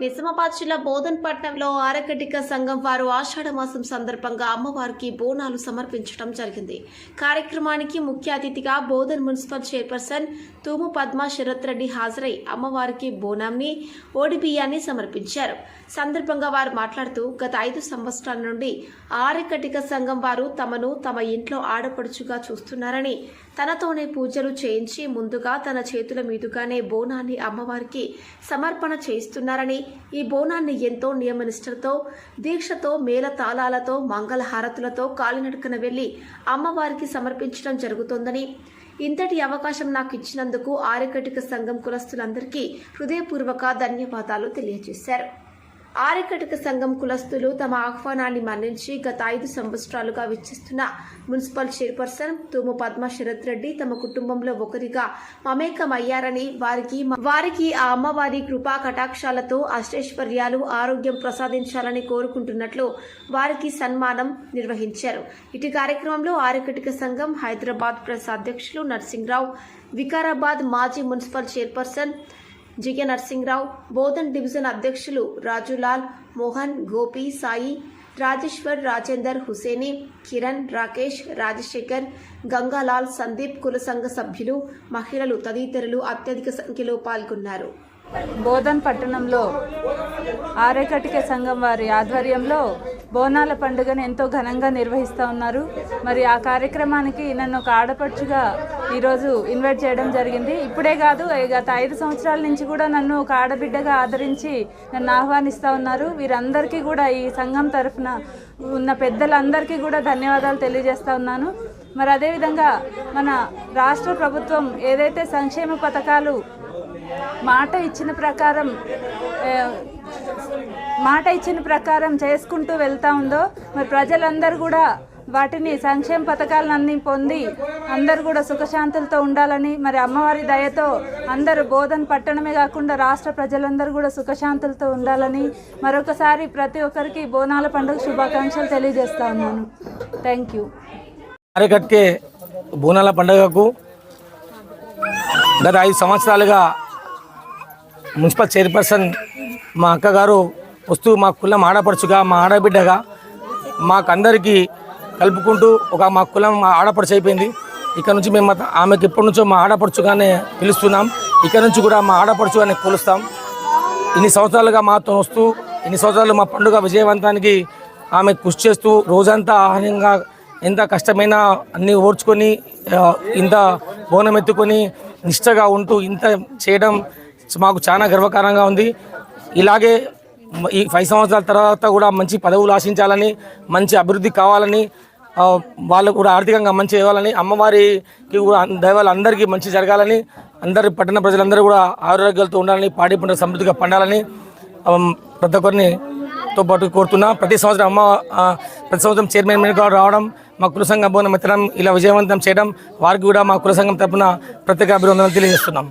నిజామాబాద్ జిల్లా బోధన్పట్నంలో ఆరకటిక సంఘం వారు ఆషాఢ మాసం సందర్భంగా అమ్మవారికి బోనాలు సమర్పించడం జరిగింది. కార్యక్రమానికి ముఖ్య అతిథిగా బోధన్ మున్సిపల్ చైర్పర్సన్ తూము పద్మ శరత్ రెడ్డి హాజరై అమ్మవారికి బోనాన్ని ఓడిబియ్యాన్ని సమర్పించారు. సందర్భంగా వారు మాట్లాడుతూ గత ఐదు సంవత్సరాల నుండి ఆరకటిక సంఘం వారు తమను తమ ఇంట్లో ఆడపడుచుగా చూస్తున్నారని తనతోనే పూజలు చేయించి ముందుగా తన చేతుల మీదుగానే బోనాన్ని అమ్మవారికి సమర్పణ చేయిస్తున్నారని ఈ బోనాన్ని ఎంతో నియమనిష్టలతో దీక్షతో మేళ తాళాలతో మంగళహారతులతో కాలినడకన వెళ్ళి అమ్మవారికి సమర్పించడం జరుగుతోందని ఇంతటి అవకాశం నాకు ఇచ్చినందుకు ఆర్యకటిక సంఘం కులస్తులందరికీ హృదయపూర్వక ధన్యవాదాలు తెలియజేశారు. ఆరికటక సంఘం కులస్తులు తమ ఆహ్వానాన్ని మన్నించి గత ఐదు సంవత్సరాలుగా విచ్చిస్తున్న మున్సిపల్ చైర్పర్సన్ తుము పద్మ శరత్ రెడ్డి తమ కుటుంబంలో ఒకరిగా మమేకమయ్యారని వారికి వారికి ఆ అమ్మవారి కృపా కటాక్షాలతో అష్టైశ్వర్యాలు ఆరోగ్యం ప్రసాదించాలని కోరుకుంటున్నట్లు వారికి సన్మానం నిర్వహించారు. ఇటు కార్యక్రమంలో ఆర్యకటిక సంఘం హైదరాబాద్ ప్రెస్ అధ్యక్షులు నర్సింగ్రావు వికారాబాద్ మాజీ municipal chairperson GK Narsingrao Bodhan division అధ్యక్షులు రాజులాల్ మోహన్ గోపి సాయి రాజేశ్వర్ రాజేందర్ హుసేని కిరణ్ రాకేష్ రాజశేఖర్ గంగాలాల్ సందీప్ కుల సంఘ సభ్యులు మహిళలు తదితరులు అత్యధిక సంఖ్యలో పాల్గొన్నారు. బోధన్ పట్టణంలో ఆరేకటిక సంఘం వారి ఆధ్వర్యంలో బోనాల పండుగను ఎంతో ఘనంగా నిర్వహిస్తూ ఉన్నారు. మరి ఆ కార్యక్రమానికి నన్ను ఒక ఆడపడుచుగా ఈరోజు ఇన్వైట్ చేయడం జరిగింది. ఇప్పుడే కాదు గత ఐదు సంవత్సరాల నుంచి కూడా నన్ను ఒక ఆడబిడ్డగా ఆదరించి నన్ను ఆహ్వానిస్తూ ఉన్నారు. వీరందరికీ కూడా ఈ సంఘం తరఫున ఉన్న పెద్దలందరికీ కూడా ధన్యవాదాలు తెలియజేస్తూ ఉన్నాను. మరి అదేవిధంగా మన రాష్ట్ర ప్రభుత్వం ఏదైతే సంక్షేమ పథకాలు మాట ఇచ్చిన ప్రకారం మాట ఇచ్చిన ప్రకారం చేసుకుంటూ వెళ్తా ఉందో మరి ప్రజలందరూ కూడా వాటిని సంక్షేమ పథకాలన్నీ పొంది అందరూ కూడా సుఖశాంతులతో ఉండాలని మరి అమ్మవారి దయతో అందరూ బోధన పట్టణమే కాకుండా రాష్ట్ర ప్రజలందరూ కూడా సుఖశాంతులతో ఉండాలని మరొకసారి ప్రతి ఒక్కరికి బోనాల పండుగ శుభాకాంక్షలు తెలియజేస్తా ఉన్నాను. థ్యాంక్ యూ అరకట్కే బోనాల పండుగకు గత ఐదు సంవత్సరాలుగా మున్సిపల్ చైర్పర్సన్ మా అక్కగారు వస్తూ మా కులం ఆడపడుచుగా మా ఆడబిడ్డగా మాకందరికీ కలుపుకుంటూ ఒక మా కులం మా ఆడపడుచు అయిపోయింది. ఇక్కడ నుంచి మేము ఆమెకి ఎప్పటి నుంచో మా ఆడపడుచుగానే పిలుస్తున్నాం. ఇక్కడ నుంచి కూడా మా ఆడపడుచుగానే కొలుస్తాం. ఇన్ని సంవత్సరాలుగా మాతో వస్తూ ఇన్ని సంవత్సరాలు మా పండుగ విజయవంతానికి ఆమె కృషి చేస్తూ రోజంతా ఆహారంగా ఎంత కష్టమైనా అన్నీ ఓర్చుకొని ఇంత బోనం ఎత్తుకొని నిష్టగా ఉంటూ ఇంత చేయడం మాకు చాలా గర్వకారంగా ఉంది. ఇలాగే ఈ ఫైవ్ సంవత్సరాల తర్వాత కూడా మంచి పదవులు ఆశించాలని మంచి అభివృద్ధి కావాలని వాళ్ళు కూడా ఆర్థికంగా మంచి ఇవ్వాలని అమ్మవారికి కూడా దైవాలు అందరికీ మంచి జరగాలని అందరి పట్టణ ప్రజలందరూ కూడా ఆరోగ్యాలతో ఉండాలని పాడి పంట సమృద్ధిగా పండాలని ప్రతి ఒక్కరిని తో పాటు కోరుతున్నా. ప్రతి సంవత్సరం అమ్మ ప్రతి సంవత్సరం చైర్మన్ మీద రావడం మా కుల సంఘం ఎత్తడం ఇలా విజయవంతం చేయడం వారికి కూడా మా కుల సంఘం తరపున ప్రత్యేక అభినందనలు తెలియజేస్తున్నాం.